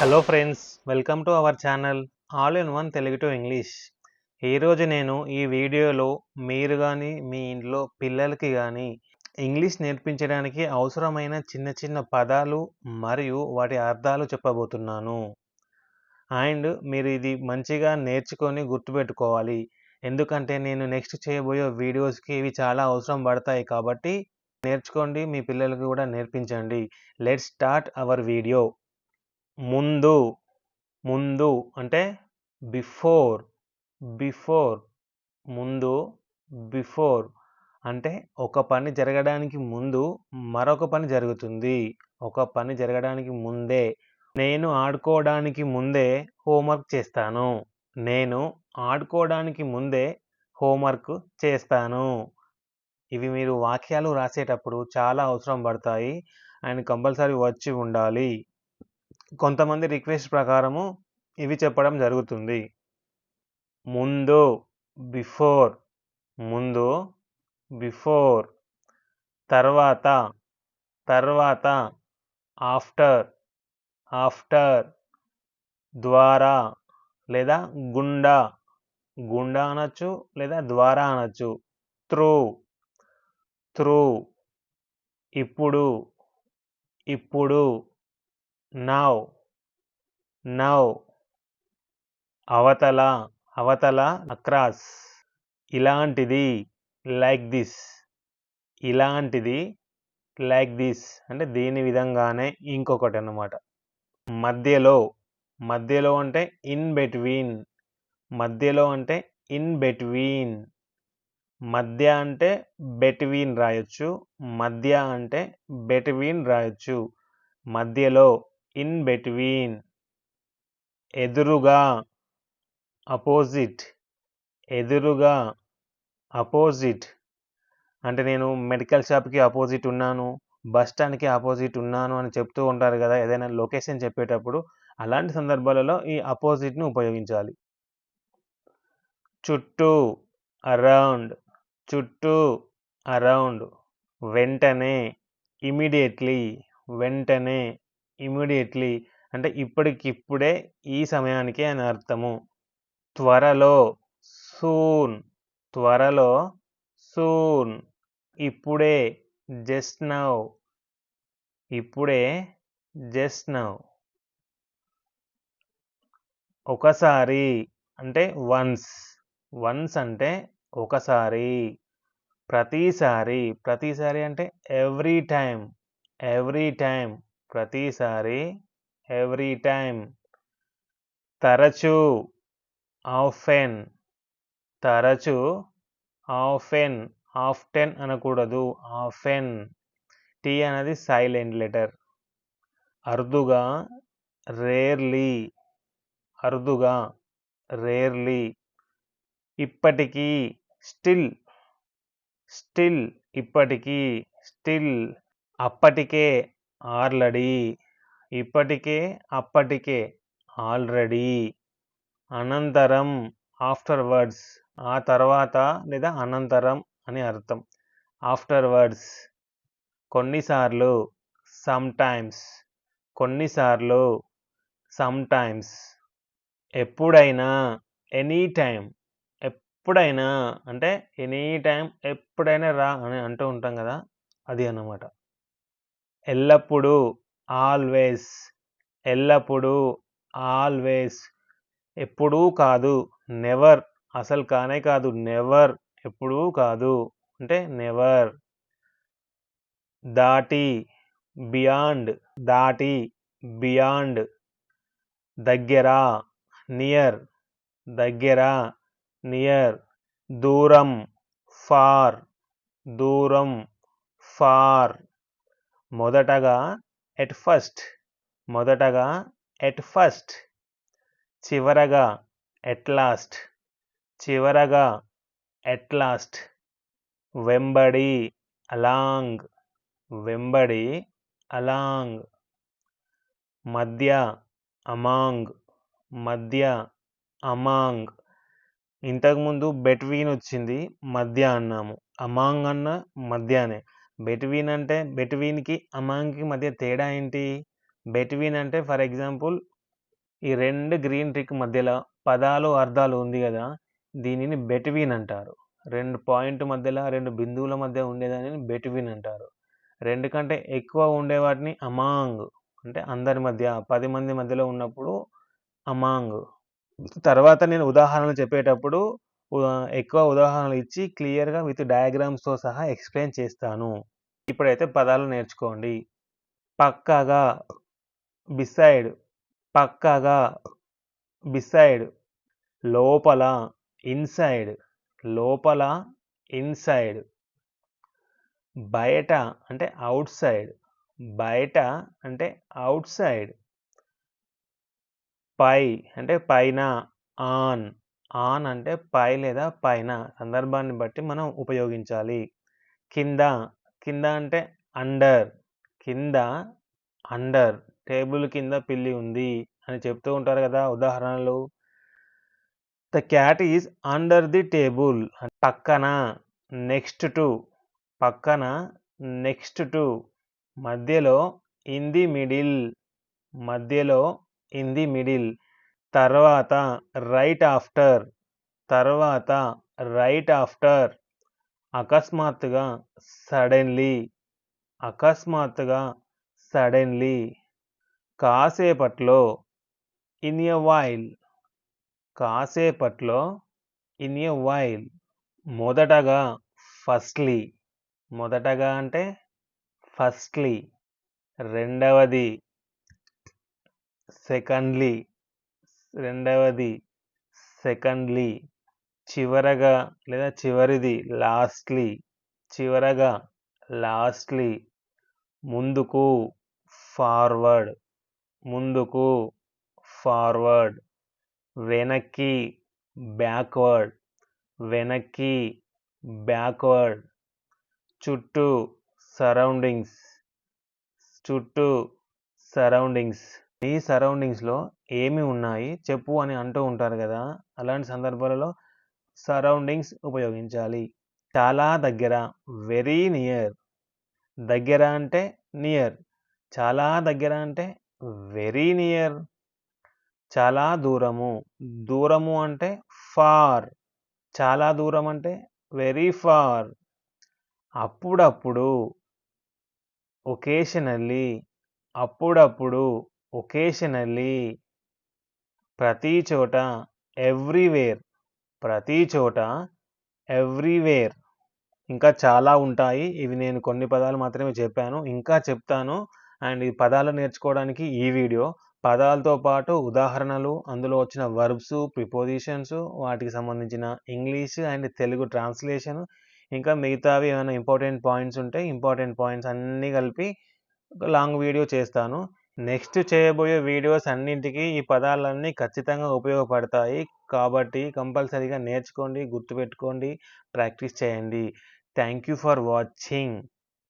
Hello friends welcome to our channel all in one Telugu to English ఈరోజు నేను ఈ వీడియోలో మీరు కానీ మీ ఇంట్లో పిల్లలకి కానీ ఇంగ్లీష్ నేర్పించడానికి అవసరమైన చిన్న చిన్న పదాలు మరియు వాటి అర్థాలు చెప్పబోతున్నాను. అండ్ మీరు ఇది మంచిగా నేర్చుకొని గుర్తుపెట్టుకోవాలి. ఎందుకంటే నేను నెక్స్ట్ చేయబోయే వీడియోస్కి ఇవి చాలా అవసరం పడతాయి కాబట్టి నేర్చుకోండి మీ పిల్లలకి కూడా నేర్పించండి. లెట్ స్టార్ట్ అవర్ వీడియో ముందు ముందు అంటే బిఫోర్ బిఫోర్ ముందు బిఫోర్ అంటే ఒక పని జరగడానికి ముందు మరొక పని జరుగుతుంది. ఒక పని జరగడానికి ముందే నేను ఆడుకోవడానికి ముందే హోంవర్క్ చేస్తాను. నేను ఆడుకోవడానికి ముందే హోంవర్క్ చేస్తాను. ఇవి మీరు వాక్యాలు రాసేటప్పుడు చాలా అవసరం పడతాయి. అండ్ కంపల్సరీ వచ్చి ఉండాలి. కొంతమంది రిక్వెస్ట్ ప్రకారము ఇవి చెప్పడం జరుగుతుంది. ముందు బిఫోర్ ముందు బిఫోర్ తర్వాత తర్వాత ఆఫ్టర్ ఆఫ్టర్ ద్వారా లేదా గుండా గుండా అనొచ్చు లేదా ద్వారా అనొచ్చు. త్రూ త్రూ ఇప్పుడు ఇప్పుడు నౌ నౌ అవతల అవతల అక్రాస్ ఇలాంటిది లైక్ దిస్ ఇలాంటిది లైక్ దిస్ అంటే దీని విధంగానే ఇంకొకటి అన్నమాట మధ్యలో మధ్యలో అంటే ఇన్ బిట్వీన్ మధ్యలో అంటే ఇన్ బిట్వీన్ మధ్య అంటే బెట్వీన్ రాయొచ్చు మధ్య అంటే బెట్వీన్ రాయొచ్చు మధ్యలో ఇన్ బిట్వీన్. ఎదురుగా అపోజిట్. ఎదురుగా అపోజిట్. అంటే నేను మెడికల్ షాప్కి అపోజిట్ ఉన్నాను బస్ స్టాండ్కి ఆపోజిట్ ఉన్నాను అని చెప్తూ ఉంటారు కదా ఏదైనా లొకేషన్ చెప్పేటప్పుడు అలాంటి సందర్భాలలో ఈ అపోజిట్ని ఉపయోగించాలి. చుట్టూ అరౌండ్ చుట్టూ అరౌండ్ వెంటనే ఇమీడియట్లీ వెంటనే ఇమీడియట్లీ అంటే ఇప్పటికిప్పుడే ఈ సమయానికి అని అర్థము. త్వరలో సూన్ త్వరలో సూన్ ఇప్పుడే జస్ట్ నౌ ఇప్పుడే జస్ట్ నౌ. ఒకసారి అంటే వన్స్ వన్స్ అంటే ఒకసారి ప్రతిసారి ప్రతిసారి అంటే ఎవ్రీ టైం ఎవ్రీ టైం ప్రతిసారి ఎవ్రీ టైం తరచు ఆఫెన్. తరచు ఆఫెన్. ఆఫ్టెన్ అనకూడదు. ఆఫెన్. టీ అనేది సైలెంట్ లెటర్. అరుదుగా రేర్లీ. అరుదుగా రేర్లీ. ఇప్పటికీ స్టిల్. స్టిల్ ఇప్పటికీ స్టిల్. అప్పటికే ఆల్రెడీ ఇప్పటికే అప్పటికే ఆల్రెడీ. అనంతరం ఆఫ్టర్ వర్డ్స్ ఆ తర్వాత లేదా అనంతరం అని అర్థం. ఆఫ్టర్ వర్డ్స్ కొన్నిసార్లు సమ్ టైమ్స్ కొన్నిసార్లు సమ్ టైమ్స్ ఎప్పుడైనా ఎనీ టైం ఎప్పుడైనా అంటే ఎనీ టైం ఎప్పుడైనా రా అని అంటూ ఉంటాం కదా అది అన్నమాట. ఎల్లప్పుడూ ఆల్వేస్ ఎల్లప్పుడూ ఆల్వేస్. ఎప్పుడూ కాదు నెవర్. అసలు కానే కాదు నెవర్. ఎప్పుడూ కాదు అంటే నెవర్. దాటి బియాండ్. దాటి బియాండ్. దగ్గర నియర్. దగ్గర నియర్. దూరం ఫార్. దూరం ఫార్. మొదటగా ఎట్ ఫస్ట్ మొదటగా ఎట్ ఫస్ట్ చివరగా ఎట్ లాస్ట్ చివరగా ఎట్ లాస్ట్ వెంబడి అలాంగ్ వెంబడి అలాంగ్ మధ్య అమాంగ్ మధ్య అమాంగ్ ఇంతకుముందు బెట్వీన్ వచ్చింది మధ్య అన్నాము. అమాంగ్ అన్న మధ్యనే బెట్వీన్ అంటే బెట్వీన్కి అమాంగ్కి మధ్య తేడా ఏంటి? బెట్వీన్ అంటే ఫర్ ఎగ్జాంపుల్ ఈ రెండు గ్రీన్ ట్రిక్ మధ్యలో పదాలు అర్థాలు ఉంది కదా దీనిని బెట్వీన్ అంటారు. రెండు పాయింట్ మధ్యలో రెండు బిందువుల మధ్య ఉండేదానిని బెట్వీన్ అంటారు. రెండు కంటే ఎక్కువ ఉండే వాటిని అమాంగ్ అంటే అందరి మధ్య పది మంది మధ్యలో ఉన్నప్పుడు అమాంగ్. తర్వాత నేను ఉదాహరణలు చెప్పేటప్పుడు ఎక్కువ ఉదాహరణలు ఇచ్చి క్లియర్గా విత్ డయాగ్రామ్స్తో సహా ఎక్స్ప్లెయిన్ చేస్తాను. ఇప్పుడైతే పదాలు నేర్చుకోండి. పక్కాగా బిసైడ్ పక్కాగా బిసైడ్ లోపల ఇన్సైడ్ లోపల ఇన్సైడ్. బయట అంటే అవుట్ సైడ్ బయట అంటే అవుట్ సైడ్ పై అంటే పైన ఆన్. ఆన్ అంటే పై లేదా పైన సందర్భాన్ని బట్టి మనం ఉపయోగించాలి. కింద కింద అంటే అండర్ కింద అండర్ టేబుల్ కింద పిల్లి ఉంది అని చెప్తూ ఉంటారు కదా ఉదాహరణలు. The cat is under the table పక్కన నెక్స్ట్ టు పక్కన నెక్స్ట్ టు మధ్యలో ఇన్ ది మిడిల్ మధ్యలో ఇన్ ది మిడిల్ తర్వాత రైట్ ఆఫ్టర్ తర్వాత రైట్ ఆఫ్టర్ అకస్మాత్తుగా సడన్లీ అకస్మాత్తుగా సడన్లీ కాసేపట్లో ఇన్ ఎ వైల్ కాసేపట్లో ఇన్ ఎ వైల్ మొదటగా ఫస్ట్లీ మొదటగా అంటే ఫస్ట్లీ రెండవది సెకండ్లీ రెండవది సెకండ్లీ చివరగా లేదా చివరిది లాస్ట్లీ చివరగా లాస్ట్లీ ముందుకు ఫార్వర్డ్ ముందుకు ఫార్వర్డ్ వెనక్కి బ్యాక్వర్డ్ వెనక్కి బ్యాక్వర్డ్ చుట్టూ సరౌండింగ్స్ చుట్టూ సరౌండింగ్స్. ఈ సరౌండింగ్స్లో ఏమి ఉన్నాయి? చెప్పు అని అంటూ ఉంటారు కదా! అలాంటి సందర్భాలలో సరౌండింగ్స్ ఉపయోగించాలి. చాలా దగ్గర వెరీ నియర్ దగ్గర అంటే నియర్ చాలా దగ్గర అంటే వెరీ నియర్ చాలా దూరము. దూరము అంటే ఫార్ చాలా దూరం అంటే వెరీ ఫార్ అప్పుడప్పుడు ఒకేషనల్లీ అప్పుడప్పుడు ఒకేషనల్లీ ప్రతి చోట ఎవ్రీవేర్ ప్రతి చోట ఎవ్రీవేర్ ఇంకా చాలా ఉంటాయి. ఇవి నేను కొన్ని పదాలు మాత్రమే చెప్పాను. ఇంకా చెప్తాను. అండ్ ఈ పదాలు నేర్చుకోవడానికి ఈ వీడియో. పదాలతో పాటు ఉదాహరణలు అందులో వచ్చిన వర్బ్స్ ప్రిపోజిషన్స్ వాటికి సంబంధించిన ఇంగ్లీష్ అండ్ తెలుగు ట్రాన్స్లేషన్ ఇంకా మిగతావి ఏమైనా ఇంపార్టెంట్ పాయింట్స్ ఉంటే ఇంపార్టెంట్ పాయింట్స్ అన్నీ కలిపి ఒక లాంగ్ వీడియో చేస్తాను. నెక్స్ట్ చేయబోయే వీడియోస్ అన్నింటికీ ఈ పదాలన్నీ ఖచ్చితంగా ఉపయోగపడతాయి. కాబట్టి కంపల్సరీగా నేర్చుకోండి గుర్తుపెట్టుకోండి ప్రాక్టీస్ చేయండి. Thank you for watching.